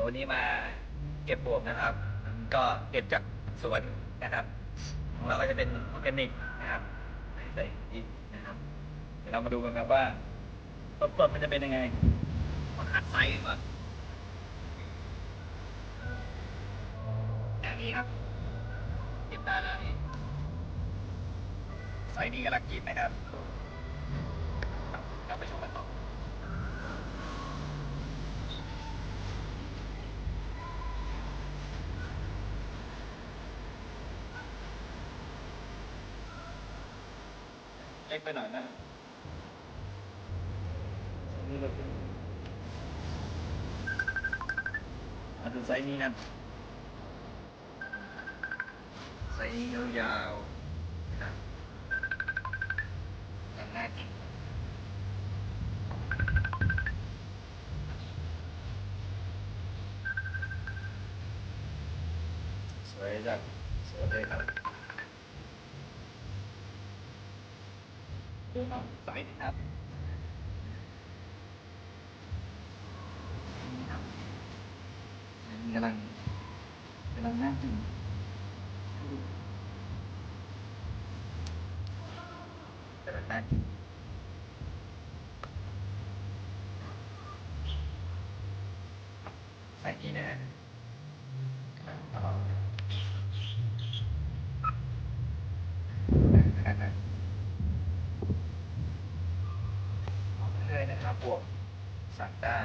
ยววันนี้มาเก็บบวกนะครับ ก็เก็บจากสวนนะครับของเราก็จะเป็นออร์แกนิกนะครับใส่ดินนะครับเดี๋ยวเรามาดูกันครับว่าต้นๆมันจะเป็นยังไงมาคัดไซส์ก่อนอย่างนี้ครับเก็บได้แล้วนี่ไซส์นี้กำลังกินนะครับเราไปชมกันต่อ เล็กไปหน่อยนะนี่เราเป็นอาจจะไซส์นี้นะไซส์นี้ยาวๆนะแต่น่ากินสวยจังสวยเลยครับดูครับ ใสนะครับนี่ครับอันนี้กำลังกำลังนั่งอยู่กำลังนั่งอยู่ใส่นี่นะฮะกำลังต่อนั่งนั่งๆ เรื่อยนะครับบวกสั่งได้